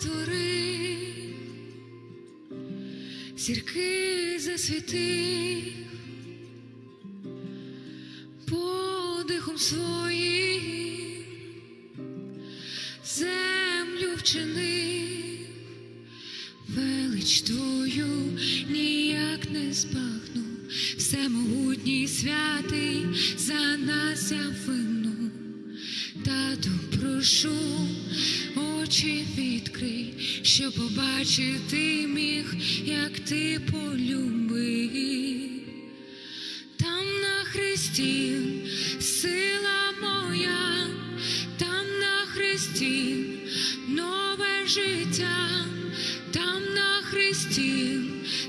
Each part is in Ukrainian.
створив, зірки засвітив, подихом своїм землю вчини, велич твою ніяк не спахну, все всемогутній святий за нас я вину, тату прошу очі відкрий, щоб побачити міг, як ти полюбив. Там на хресті сила моя, там на хресті нове життя, там на хресті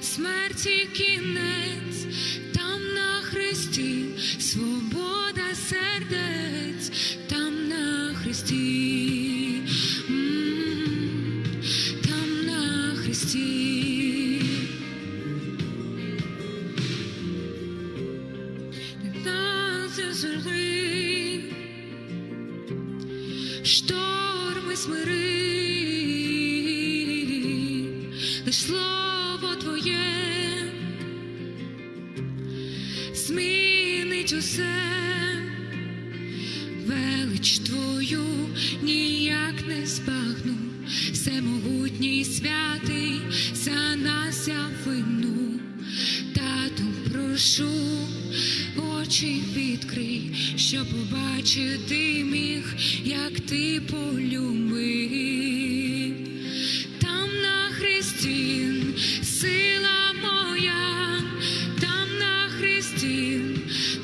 смерті кінець, там на хресті свобода сердець, там на хресті, завжди шторми смири, слово твоє змінить усе, велич твою ніяк не збагну, всемогутній святий за нас вину. Тату, прошу, очі відкрий, щоб побачити міг, як ти полюбив. Там на хресті сила моя, там на хресті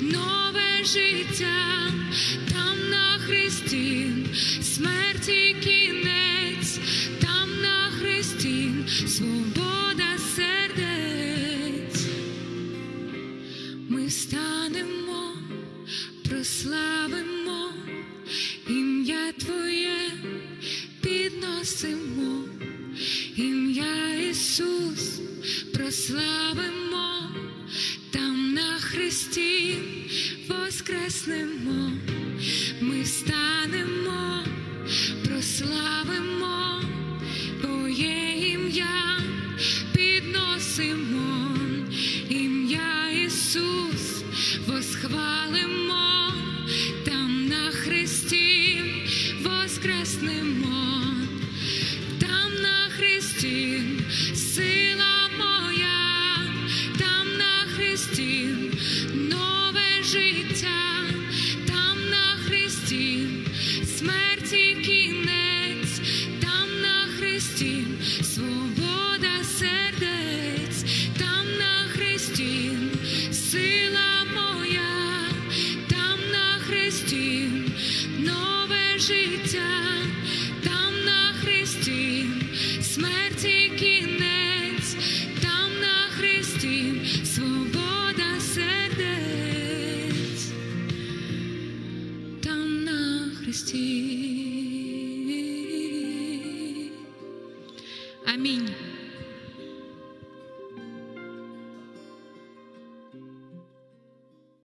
нове життя, там на хресті смерті кінець, там на хресті свобода сердець. Ми Твоє, підносимо, ім'я Ісус, прославимо, там на Христі воскреснемо, ми встанемо, воскреснемо, на хресті. Амінь.